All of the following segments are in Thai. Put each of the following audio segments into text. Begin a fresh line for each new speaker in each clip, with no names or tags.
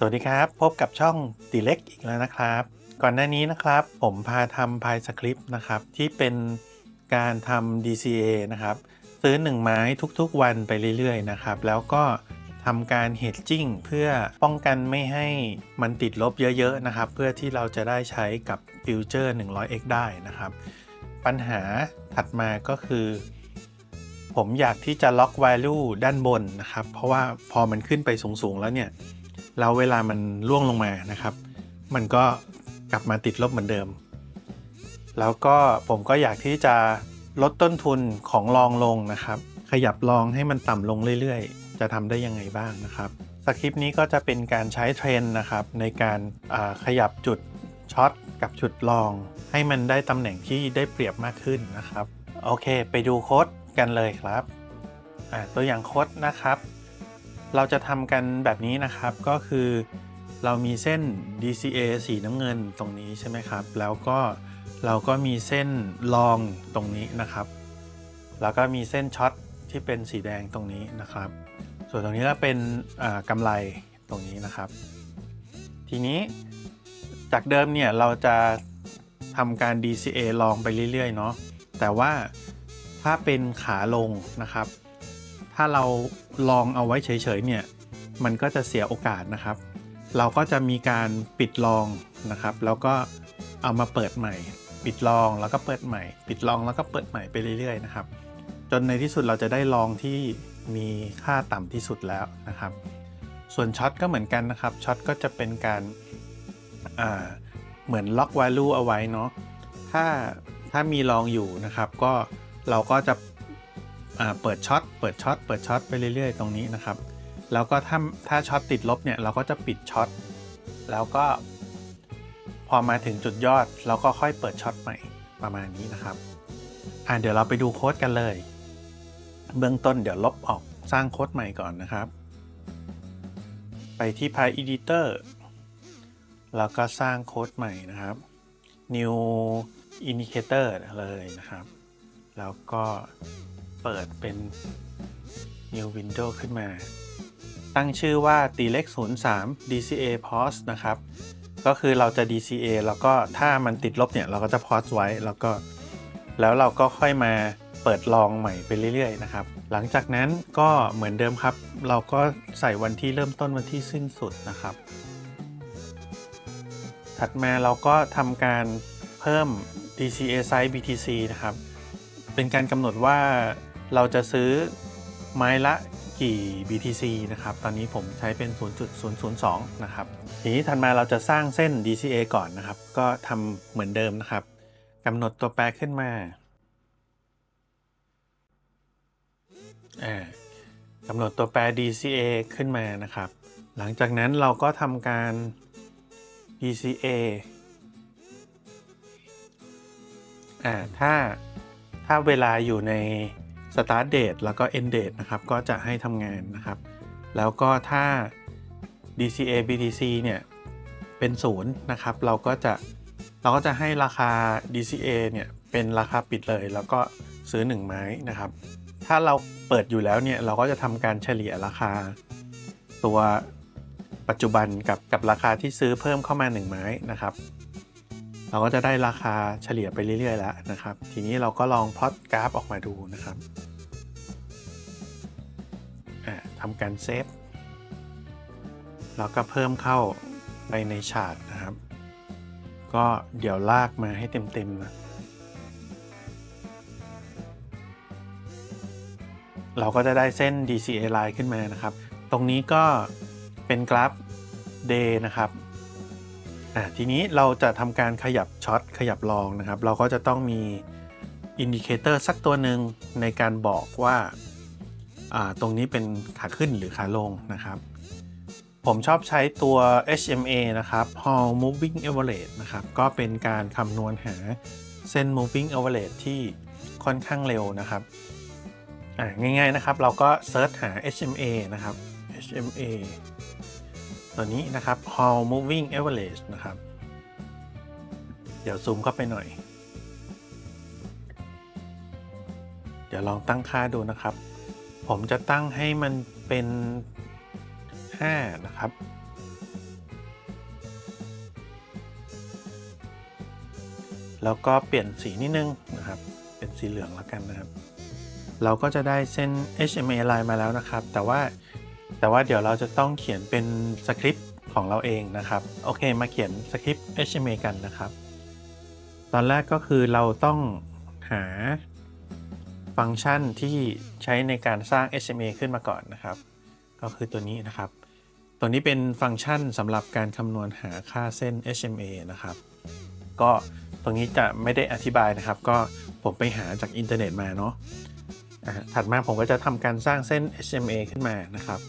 สวัสดีครับ พบกับช่องตีเล็กอีกแล้วนะครับ ก่อนหน้านี้นะครับ ผมพาทำพายสคริปต์นะครับที่เป็นการทำ DCA นะครับ ซื้อ 1 ไม้ทุกๆวันไปเรื่อยๆนะครับ แล้วก็ทำการเฮดจิ้งเพื่อป้องกันไม่ให้มันติดลบเยอะๆนะครับ เพื่อที่เราจะได้ใช้กับฟิวเจอร์ 100x ได้นะครับ ปัญหาถัดมาก็คือ ผมอยากที่จะล็อก value ด้านบนนะครับ เพราะว่าพอมันขึ้นไปสูงๆแล้วเนี่ย แล้วเวลามันล่วงลงมานะครับ มันก็กลับมาติดลบเหมือนเดิม แล้วก็ผมก็อยากที่จะลดต้นทุนของลองลงนะครับ ขยับลองให้มันต่ำลงเรื่อยๆ จะทำได้ยังไงบ้างนะครับสคริปต์นี้ก็จะเป็นการใช้เทรนนะครับ ในการขยับจุดช็อตกับจุดลอง ให้มันได้ตำแหน่งที่ได้เปรียบมากขึ้นนะครับ โอเค ไปดูโค้ดกันเลยครับตัวอย่างโค้ดนะครับ เราจะทำกันแบบนี้นะครับก็คือเรามีเส้น DCA สีน้ำเงินตรงนี้ใช่ไหมครับ แล้วก็เราก็มีเส้นลองตรงนี้นะครับ แล้วก็มีเส้นช็อตที่เป็นสีแดงตรงนี้นะครับ ส่วนตรงนี้ก็เป็นกำไรตรงนี้นะครับ ทีนี้จากเดิมเนี่ยเราจะทำการ DCA ลองไปเรื่อยๆเนาะแต่ว่าถ้าเป็นขาลงนะครับ ถ้าเราลองเอาไว้เฉยๆเนี่ย มันก็จะเสียโอกาสนะครับ เราก็จะมีการปิดลองนะครับ แล้วก็เอามาเปิดใหม่ ปิดลองแล้วก็เปิดใหม่ ปิดลองแล้วก็เปิดใหม่ไปเรื่อยๆนะครับ จนในที่สุดเราจะได้ลองที่มีค่าต่ำที่สุดแล้วนะครับ ส่วนช็อตก็เหมือนกันนะครับ ช็อตก็จะเป็นการเหมือนล็อก value เอาไว้เนาะ ถ้าถ้ามีลองอยู่นะครับ ก็เราก็จะ เปิดช็อตเปิดช็อตเปิดช็อตไปเรื่อย ๆ ตรงนี้นะครับ แล้วก็ถ้าถ้าช็อตติดลบเนี่ยเราก็จะปิดช็อตแล้วก็ พอมาถึงจุดยอดเราก็ค่อยเปิดช็อตใหม่ประมาณนี้นะครับอ่าเดี๋ยวเราไปดูโค้ดกันเลย เบื้องต้นเดี๋ยวลบออกสร้างโค้ดใหม่ก่อนนะครับ ไปที่ Py Editor แล้วก็สร้างโค้ดใหม่นะครับ New Indicator เลยนะครับ แล้วก็ เปิดเป็น New Window ขึ้นมา ตั้งชื่อว่าตีเล็ก03 DCA pause นะครับ ก็คือเราจะ DCA แล้วก็ถ้ามันติดลบเนี่ย เราก็จะ pause ไว้แล้วก็ แล้วเราก็ค่อยมาเปิดลองใหม่ไปเรื่อยๆนะครับ หลังจากนั้นก็เหมือนเดิมครับ เราก็ใส่วันที่เริ่มต้นวันที่สิ้นสุดนะครับ ถัดมาเราก็ทำการเพิ่ม DCA size BTC นะครับ เป็นการกำหนดว่า เราจะซื้อไม้ละกี่ BTC นะครับ ตอนนี้ผมใช้เป็น 0.002 นะครับ ทีนี้ถัดมาเราจะสร้างเส้น DCA ก่อนนะครับ ก็ทำเหมือนเดิมนะครับกำหนดตัวแปรขึ้นมาอ่ากำหนดตัวแปร DCA ขึ้นมานะครับ หลังจากนั้นเราก็ทำการ DCA อ่าถ้าถ้าเวลาอยู่ใน start date แล้วก็ end date นะครับ ก็จะให้ทำงานนะครับ แล้วก็ถ้า DCA BTC เนี่ยเป็นศูนย์นะครับ เราก็จะเราก็จะให้ราคา DCA เนี่ยเป็นราคาปิดเลย แล้วก็ซื้อ 1 ไม้นะครับ ถ้าเราเปิดอยู่แล้วเนี่ยเราก็จะทำการเฉลี่ยราคา ตัวปัจจุบันกับกับราคาที่ซื้อเพิ่มเข้ามา 1 ไม้นะครับ เราก็จะได้ราคาเฉลี่ยไปเรื่อยๆแล้วนะครับ ทีนี้เราก็ลองพลอตกราฟออกมาดูนะครับทำการเซฟแล้วก็เพิ่มเข้าไปในชาร์ตนะครับ ก็เดี๋ยวลากมาให้เต็มๆนะเราก็จะได้เส้น DCA line ขึ้นมานะครับ ตรงนี้ก็เป็นกราฟ day นะครับ อ่าทีนี้เราจะทำการขยับช็อตขยับลองนะครับ เราก็จะต้องมีอินดิเคเตอร์สักตัวหนึ่งในการบอกว่าาตรงนี้เป็นขาขึ้นหรือขาลงนะครับ ผมชอบใช้ตัว HMA นะครับ Hall Moving Average นะครับ ก็เป็นการคำนวณหาเส้น Moving Average ที่ค่อนข้างเร็วนะครับง่ายๆนะครับ เราก็เซิร์ชหา HMA นะครับ HMA ตัวนี้นะครับ All Moving Average นะครับ เดี๋ยวซูมเข้าไปหน่อย เดี๋ยวลองตั้งค่าดูนะครับ ผมจะตั้งให้มันเป็น 5 นะครับแล้วก็เปลี่ยนสีนิดนึงนะครับ เป็นสีเหลืองแล้วกันนะครับ เราก็จะได้เส้น HMA line มาแล้วนะครับ แต่ว่า แต่ว่าเดี๋ยวเราจะต้องเขียนเป็นสคริปต์ของเราเองนะครับ โอเค มาเขียนสคริปต์ HTML กันนะครับ ตอนแรกก็คือเราต้องหาฟังก์ชันที่ใช้ในการสร้าง HTML ขึ้นมาก่อนนะครับ ก็คือตัวนี้นะครับ ตัวนี้เป็นฟังก์ชันสำหรับการคำนวณหาค่าเส้น HMA นะครับ ก็ตรงนี้จะไม่ได้อธิบายนะครับ ก็ผมไปหาจากอินเทอร์เน็ตมาเนาะอ่าถัดมาผมก็จะทำการสร้างเส้น HMA ขึ้นมานะครับ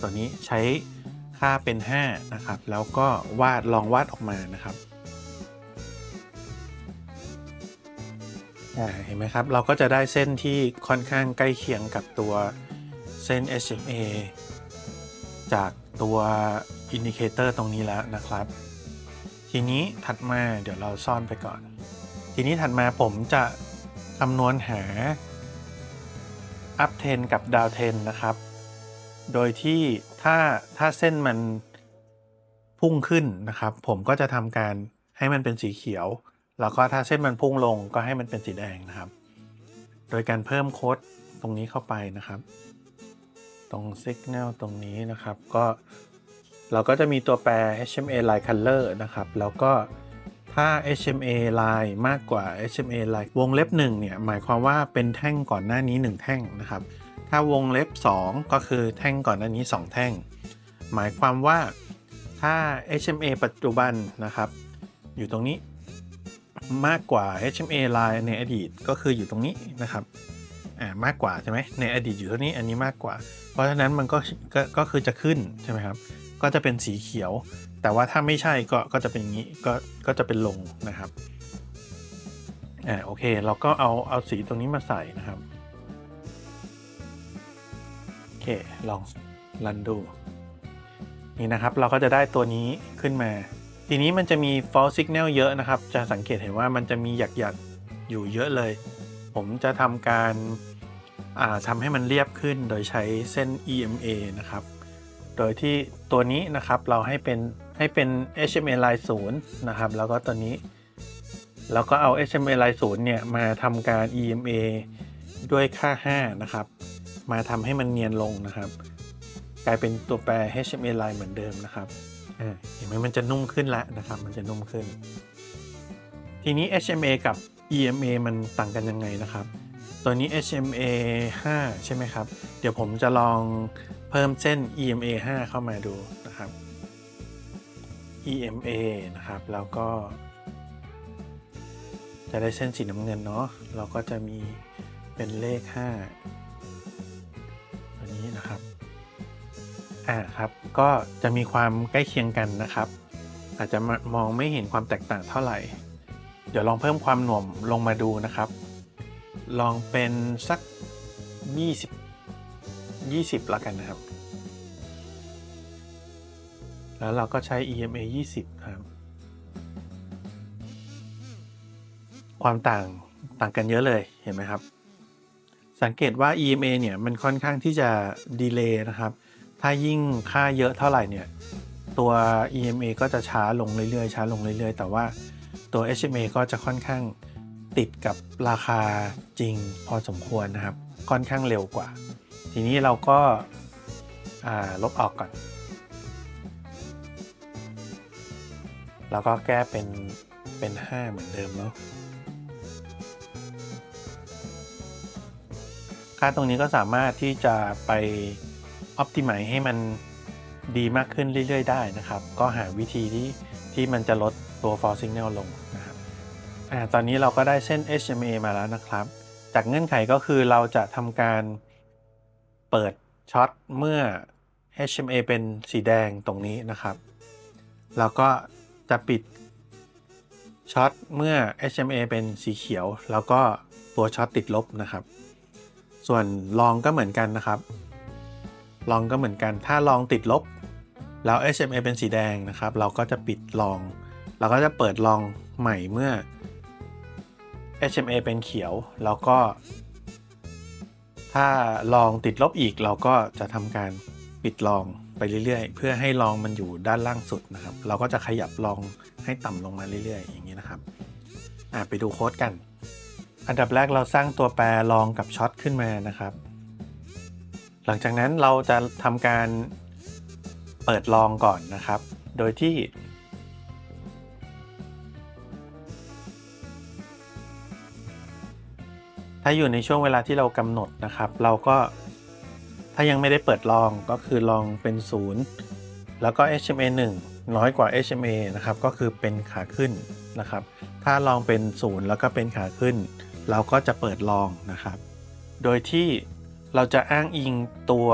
ตัวนี้ใช้ค่าเป็น 5 นะครับ แล้วก็วาดลองวาดออกมานะครับเห็นไหมครับ เราก็จะได้เส้นที่ค่อนข้างใกล้เคียงกับตัวเส้น HMA จากตัวอินดิเคเตอร์ตรงนี้แล้วนะครับ ทีนี้ถัดมาเดี๋ยวเราซ่อนไปก่อน ทีนี้ถัดมาผมจะคำนวณหา up 10 กับ down 10 นะครับ โดยที่ถ้าถ้าเส้นมันพุ่งขึ้นนะครับ ผมก็จะทำการให้มันเป็นสีเขียว แล้วก็ถ้าเส้นมันพุ่งลงก็ให้มันเป็นสีแดงนะครับ โดยการเพิ่มโค้ดตรงนี้เข้าไปนะครับ ตรง signal ตรงนี้นะครับก็เราก็จะมีตัวแปร HMA line color นะครับ แล้วก็ถ้า HMA line มากกว่า HMA line วงเล็บ1เนี่ย หมายความว่าเป็นแท่งก่อนหน้านี้ 1 แท่งนะครับ ถ้าวงเล็บ 2 ก็คือแท่งก่อนหน้านี้ 2 แท่ง หมายความว่าถ้า HMA ปัจจุบันนะครับ อยู่ตรงนี้มากกว่า HMA line ในอดีตก็คืออยู่ตรงนี้นะครับอ่ามากกว่าใช่ไหมในอดีตอยู่เท่านี้อันนี้มากกว่า เพราะฉะนั้นมันก็ก็ก็คือจะขึ้นใช่ไหมครับ ก็จะเป็นสีเขียว แต่ว่าถ้าไม่ใช่ก็ก็จะเป็นอย่างนี้ก็ก็จะเป็นลงนะครับอ่าโอเค เราก็เอาเอาสีตรงนี้มาใส่นะครับ ค ลองรันดู นี่นะครับเราก็จะได้ตัวนี้ขึ้นมา ทีนี้มันจะมี false signal เยอะนะครับ จะสังเกตเห็นว่ามันจะมีหยักหยักๆ อยู่เยอะเลย ผมจะทำการทำให้มันเรียบขึ้นโดยใช้เส้น EMA นะครับ โดยที่ตัวนี้นะครับเราให้เป็นให้เป็น HMA line 0นะครับ แล้วก็ตัวนี้ แล้วก็เอา HMA line 0เนี่ยมาทำการ EMA ด้วยค่า 5 นะครับ มาทำให้มันเนียนลงนะครับ กลายเป็นตัวแปร HMA line เหมือนเดิมนะครับเห็นไหมมันจะนุ่มขึ้นแล้วนะครับ มันจะนุ่มขึ้น ทีนี้ HMA กับ EMA มันต่างกันยังไงนะครับ ตัวนี้ HMA 5 ใช่ไหมครับ เดี๋ยวผมจะลองเพิ่มเส้น EMA 5 เข้ามาดูนะครับ EMA นะครับ แล้วก็ จะได้เส้นสีน้ำเงินเนาะเราก็จะมีเป็นเลข 5 นะครับอ่าครับก็จะมีความใกล้เคียงกันนะครับ อาจจะมองไม่เห็นความแตกต่างเท่าไหร่ เดี๋ยวลองเพิ่มความหน่วมลงมาดูนะครับ ลองเป็นสัก 20 20แล้วกันนะครับ แล้วเราก็ใช้ EMA 20 ครับ ความต่างต่างกันเยอะเลยเห็นไหมครับ สังเกตว่า EMA เนี่ยมันค่อนข้างที่จะดีเลย์นะครับ ถ้ายิ่งค่าเยอะเท่าไหร่เนี่ยตัว EMA ก็จะช้าลงเรื่อยๆ ช้าลงเรื่อยๆ แต่ว่าตัว HMA ก็จะค่อนข้างติดกับราคาจริงพอสมควรนะครับ ค่อนข้างเร็วกว่า ทีนี้เราก็ลบออกก่อน แล้วก็แก้เป็นเป็น 5 เหมือนเดิมเนาะ ค่าตรงนี้ก็สามารถที่จะไป optimize ให้มันดีมากขึ้นเรื่อย ๆ ได้นะครับ ก็หาวิธีที่ที่มันจะลดตัว false signal ลงนะครับอ่าตอนนี้เราก็ได้เส้น HMA มาแล้วนะครับ จากเงื่อนไขก็คือเราจะทำการเปิดช็อตเมื่อ HMA เป็นสีแดงตรงนี้นะครับแล้วก็จะปิดช็อตเมื่อ HMA เป็นสีเขียว แล้วก็ตัวช็อตติดลบนะครับ ส่วนลองก็เหมือนกันนะครับ ลองก็เหมือนกัน ถ้าลองติดลบ แล้ว HMA เป็นสีแดงนะครับ เราก็จะปิดลอง เราก็จะเปิดลองใหม่เมื่อ HMA เป็นเขียว แล้วก็ ถ้าลองติดลบอีกเราก็จะทำการปิดลองไปเรื่อยๆ เพื่อให้ลองมันอยู่ด้านล่างสุดนะครับ เราก็จะขยับลองให้ต่ำลงมาเรื่อยๆ อย่างนี้นะครับ ไปดูโค้ดกัน อันดับแรกเราสร้างตัวแปรลองกับช็อตขึ้นมานะครับ หลังจากนั้นเราจะทำการเปิดลองก่อนนะครับ โดยที่ ถ้าอยู่ในช่วงเวลาที่เรากำหนดนะครับ เราก็ถ้ายังไม่ได้เปิดลองก็คือลองเป็น 0 แล้วก็ HMA 1 น้อยกว่า HMA นะครับ ก็คือเป็นขาขึ้นนะครับ ถ้าลองเป็น 0 แล้วก็เป็นขาขึ้น เราก็จะเปิดลองนะครับ โดยที่เราจะอ้างอิงตัว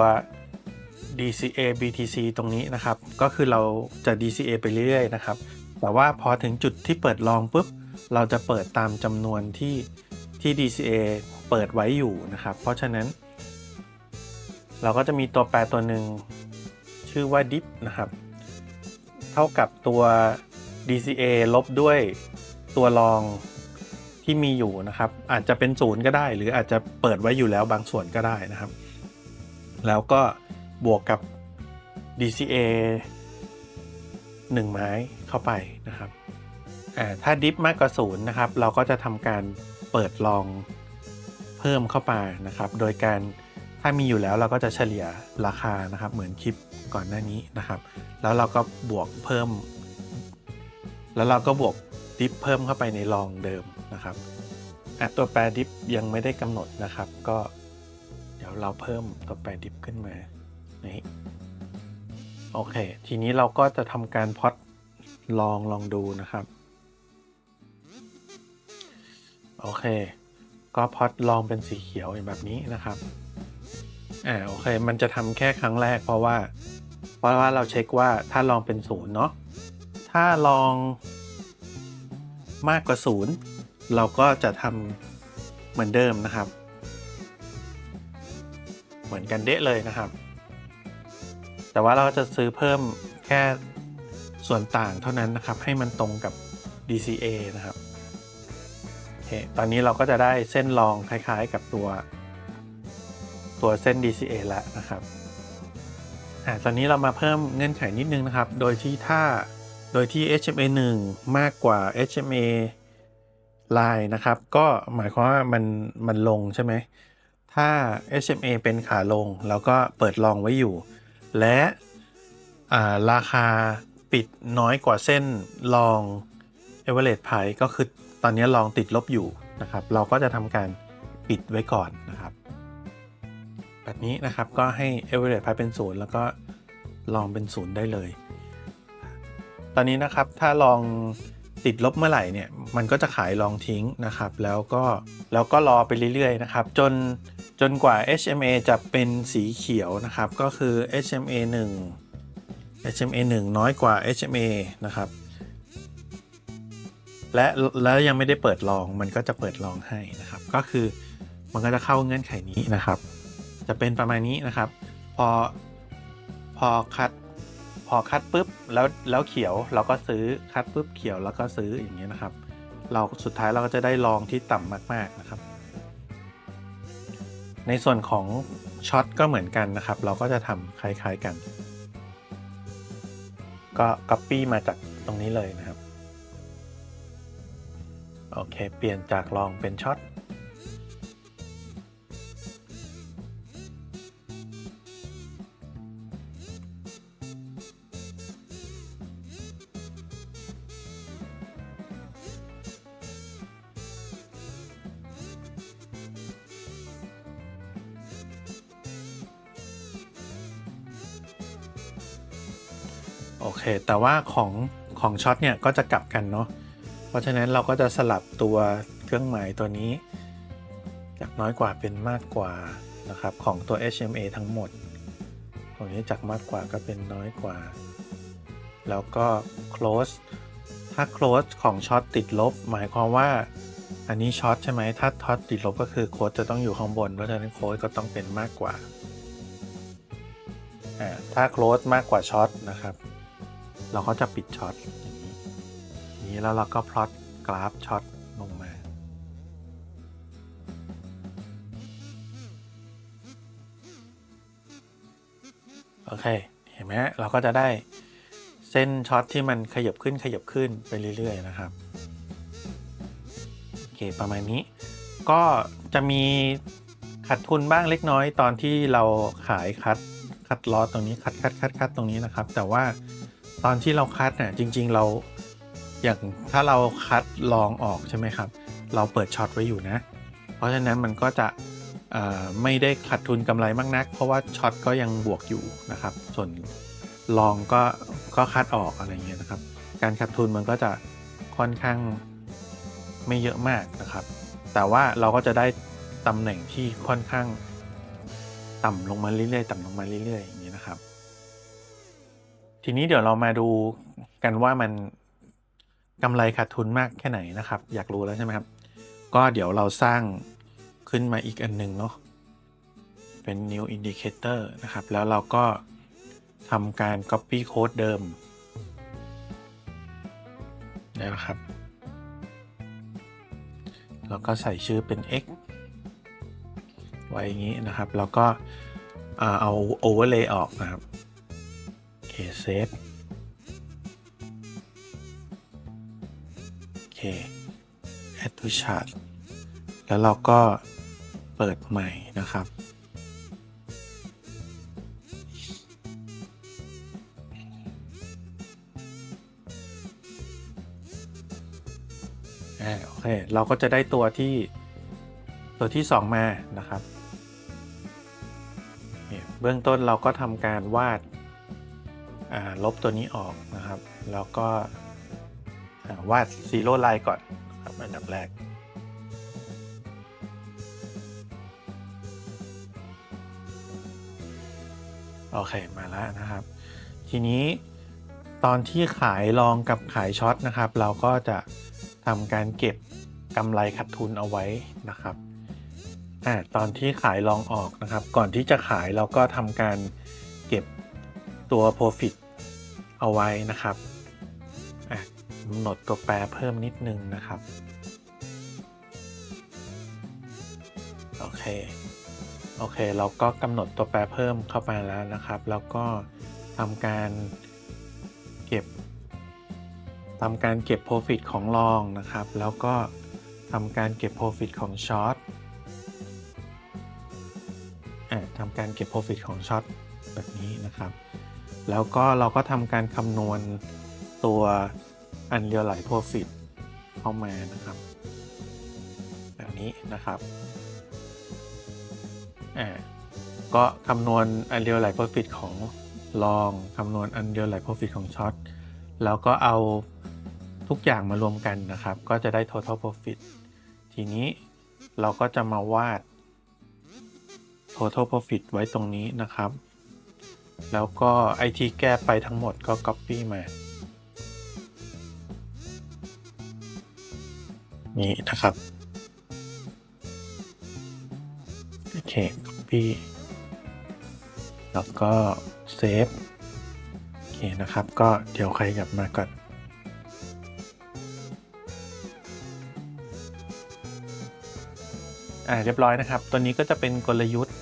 DCA BTC ตรงนี้นะครับ ก็คือเราจะ DCA ไปเรื่อยๆนะครับ แต่ว่าพอถึงจุดที่เปิดลองปุ๊บ เราจะเปิดตามจำนวนที่ที่ DCA เปิดไว้อยู่นะครับ เพราะฉะนั้น เราก็จะมีตัวแปรตัวหนึ่งชื่อว่า dip นะครับ เท่ากับตัว DCA ลบด้วยตัวรอง ที่มีอยู่นะครับ อาจจะเป็นศูนย์ก็ได้ หรืออาจจะเปิดไว้อยู่แล้วบางส่วนก็ได้นะครับ แล้วก็บวกกับ DCA 1 ไม้เข้าไปนะครับถ้าดิฟมากกว่าศูนย์นะครับ เราก็จะทำการเปิดลองเพิ่มเข้าไปนะครับ โดยการถ้ามีอยู่แล้วเราก็จะเฉลี่ยราคานะครับ เหมือนคลิปก่อนหน้านี้นะครับ แล้วเราก็บวกเพิ่ม แล้วเราก็บวก ดิฟเพิ่มเข้าไปในลองเดิมนะครับตัวแปรดิฟยังไม่ได้กำหนดนะครับ ก็เดี๋ยวเราเพิ่มตัวแปรดิฟขึ้นมานี่โอเค ทีนี้เราก็จะทำการพอดลองลองดูนะครับ โอเค ก็พอดลองเป็นสีเขียวแบบนี้นะครับอ่าโอเค มันจะทำแค่ครั้งแรกเพราะว่า เพราะว่าเราเช็คว่าถ้าลองเป็นศูนย์เนาะถ้าลอง มากกว่าศูนย์เราก็จะทำเหมือนเดิมนะครับ เหมือนกันเดะเลยนะครับ แต่ว่าเราจะซื้อเพิ่มแค่ส่วนต่างเท่านั้นนะครับ ให้มันตรงกับ DCA นะครับโอเคตอนนี้เราก็จะได้เส้นรองคล้ายๆกับตัว ตัวเส้น DCA แล้วนะครับอ่าตอนนี้เรามาเพิ่มเงื่อนไขนิดนึงนะครับ โดยที่ถ้า โดยที่ HMA 1 มากกว่า HMA ลายนะครับ ก็หมายความว่ามันมันลงใช่ไหม ถ้า HMA เป็นขาลง แล้วก็เปิดลองไว้อยู่ และราคาปิดน้อยกว่าเส้นลอง average price ก็คือตอนนี้ลองติดลบอยู่นะครับ เราก็จะทำการปิดไว้ก่อนนะครับ แบบนี้นะครับก็ให้ average price เป็นศูนย์แล้วก็ลองเป็นศูนย์ได้เลย ตอนนี้นะครับถ้าลองติดลบเมื่อไหร่เนี่ยมันก็จะขายลองทิ้งนะครับ แล้วก็แล้วก็รอไปเรื่อยๆนะครับ จนจนกว่า HMA จะเป็นสีเขียวนะครับ ก็คือ HMA 1 HMA 1 น้อยกว่า HMA นะครับ และแล้วยังไม่ได้เปิดลองมันก็จะเปิดลองให้นะครับ ก็คือมันก็จะเข้าเงื่อนไขนี้นะครับ จะเป็นประมาณนี้นะครับ พอพอคัด อคัดปุ๊บแล้วแล้วเขียวเราก็ซื้อคัดปุ๊บเขียวแล้วก็ซื้ออย่างเงี้ยนะครับ เราสุดท้ายเราก็จะได้ลองที่ต่ำมาก ๆนะครับ ในส่วนของช็อตก็เหมือนกันนะครับ เราก็จะทำคล้ายๆกัน ก็ Copy มาจากตรงนี้เลยนะครับ โอเค เปลี่ยนจากลองเป็นช็อต โอเค แต่ว่าของของช็อตเนี่ยก็จะกลับกันเนาะ เพราะฉะนั้นเราก็จะสลับตัวเครื่องหมายตัวนี้ จากน้อยกว่าเป็นมากกว่านะครับของตัว HMA ทั้งหมด ตรงนี้จากมากกว่าก็เป็นน้อยกว่า แล้วก็ close ถ้า close ของช็อตติดลบ หมายความว่าอันนี้ช็อตใช่ไหม ถ้าท็อตติดลบก็คือโค้ดจะต้องอยู่ข้างบน เพราะฉะนั้นโค้ดก็ต้องเป็นมากกว่า ถ้า close มากกว่าช็อตนะครับ เราก็จะปิดช็อตอย่างนี้นี้แล้วเราก็พลอตกราฟช็อตลงมา โอเค เห็นไหมเราก็จะได้เส้นช็อตที่มันขยับขึ้นขยับขึ้นไปเรื่อย ๆ นะครับ โอเค ประมาณนี้ ก็จะมีขาดทุนบ้างเล็กน้อยตอนที่เราขายคัดคัดลอสตรงนี้คัดคัดคัดคัดตรงนี้นะครับ แต่ว่า ตอนที่เราคัดเนี่ยจริง ๆ เราอย่างถ้าเราคัดลองออกใช่ไหมครับ เราเปิดช็อตไว้อยู่นะ เพราะฉะนั้นมันก็จะไม่ได้ขาดทุนกำไรมากนัก เพราะว่าช็อตก็ยังบวกอยู่นะครับ ส่วนลองก็ก็คัดออกอะไรเงี้ยนะครับ การขาดทุนมันก็จะค่อนข้างไม่เยอะมากนะครับ แต่ว่าเราก็จะได้ตำแหน่งที่ค่อนข้างต่ำลงมาเรื่อยๆต่ำลงมาเรื่อยๆอย่างนี้นะครับ ทีนี้เดี๋ยวเรามาดูกันว่ามันกำไรขาดทุนมากแค่ไหนนะครับ อยากรู้แล้วใช่ไหมครับ ก็เดี๋ยวเราสร้างขึ้นมาอีกอันหนึ่งเนาะเป็น new indicator นะครับ แล้วเราก็ทำการ copy code เดิมนะครับ แล้วก็ใส่ชื่อเป็น x ไว้อย่างนี้นะครับ แล้วก็อ่าเอา overlay ออกนะครับ เค save โอเค add to chart แล้วเราก็เปิดใหม่นะครับอโอเค เราก็จะได้ตัวที่ตัวที่ 2 มานะครับ เบื้องต้นเราก็ทำการวาด ลบตัวนี้ออกนะครับ แล้วก็วาดซีโร่ไลน์ก่อนครับอันดับแรก โอเค มาแล้วนะครับ ทีนี้ตอนที่ขายลองกับขายช็อตนะครับ เราก็จะทำการเก็บกำไรขาดทุนเอาไว้นะครับอตอนที่ขายลองออกนะครับ ก่อนที่จะขายเราก็ทำการเก็บ ตัว profit เอาไว้นะครับกำหนดตัวแปรเพิ่มนิดนึงนะครับ โอเค โอเค เราก็กำหนดตัวแปรเพิ่มเข้าไปแล้วนะครับ แล้วก็ทำการเก็บทำการเก็บ Profit ของลองนะครับ แล้วก็ทำการเก็บ Profit ของช็อตอ่าทำการเก็บ Profit ของช็อตแบบนี้นะครับ แล้วก็เราก็ทำการคำนวณตัว Unrealized Profit เข้ามานะครับ แบบนี้นะครับอ่าก็คำนวณ unrealized profit ของลองคำนวณ unrealized profit ของช็อตแล้วก็เอาทุกอย่างมารวมกันนะครับ ก็จะได้ total profit ทีนี้เราก็จะมาวาด total profit ไว้ตรงนี้นะครับ แล้วก็ไอที่แก้ไปทั้งหมดก็ copy มา นี่นะครับ โอเค copy แล้วก็เซฟโอเคนะครับ ก็เดี๋ยวใครกลับมาก่อนอ่าเรียบร้อยนะครับ ตัวนี้ก็จะเป็นกลยุทธ์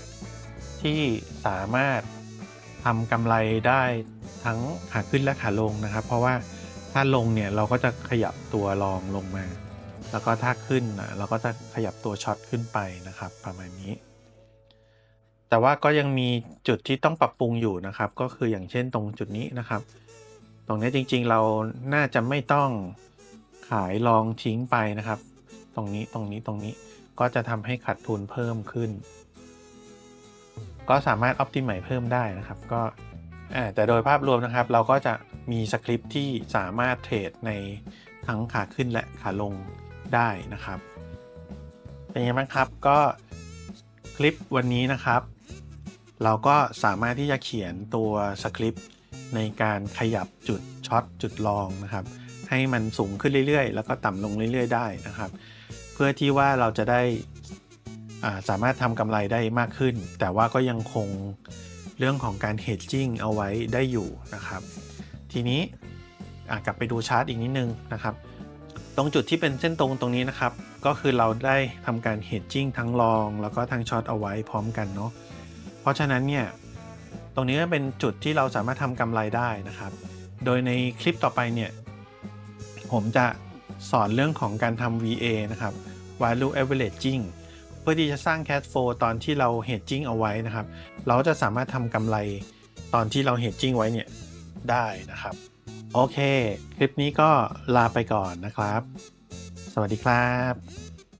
ที่สามารถ ทำกำไรได้ทั้งขาขึ้นและขาลงนะครับ เพราะว่าถ้าลงเนี่ยเราก็จะขยับตัวรองลงมา แล้วก็ถ้าขึ้นนะเราก็จะขยับตัวช็อตขึ้นไปนะครับ ประมาณนี้ แต่ว่าก็ยังมีจุดที่ต้องปรับปรุงอยู่นะครับ ก็คืออย่างเช่นตรงจุดนี้นะครับ ตรงนี้จริงๆเราน่าจะไม่ต้องขายลองทิ้งไปนะครับ ตรงนี้ตรงนี้ตรงนี้ก็จะทำให้ขาดทุนเพิ่มขึ้น ก็สามารถ optimize เพิ่มได้นะครับ ก็แต่โดยภาพรวมนะครับ เราก็จะมีสคริปที่สามารถเทรดในทั้งขาขึ้นและขาลงได้นะครับ เป็นยังไงบ้างครับก็คลิปวันนี้นะครับ เราก็สามารถที่จะเขียนตัวสคริปในการขยับจุดช็อตจุดลองนะครับ ให้มันสูงขึ้นเรื่อยๆ แล้วก็ต่ำลงเรื่อยๆ ได้นะครับ เพื่อที่ว่าเราจะได้ สามารถทำกำไรได้มากขึ้น แต่ว่าก็ยังคงเรื่องของการ hedging เอาไว้ได้อยู่นะครับ ทีนี้กลับไปดูชาร์ตอีกนิดนึงนะครับ ตรงจุดที่เป็นเส้นตรงตรงนี้นะครับ ก็คือเราได้ทำการ hedging ทั้งลอง แล้วก็ทั้งช็อตเอาไว้พร้อมกันเนาะ เพราะฉะนั้นเนี่ย ตรงนี้ก็เป็นจุดที่เราสามารถทำกำไรได้นะครับ โดยในคลิปต่อไปเนี่ย ผมจะสอนเรื่องของการทำ VA นะครับ value averaging เพื่อที่จะสร้างแคสโฟตอนที่เราเฮดจิ้งเอาไว้นะครับ เราจะสามารถทำกำไรตอนที่เราเฮดจิ้งไว้เนี่ยได้นะครับ โอเค คลิปนี้ก็ลาไปก่อนนะครับ สวัสดีครับ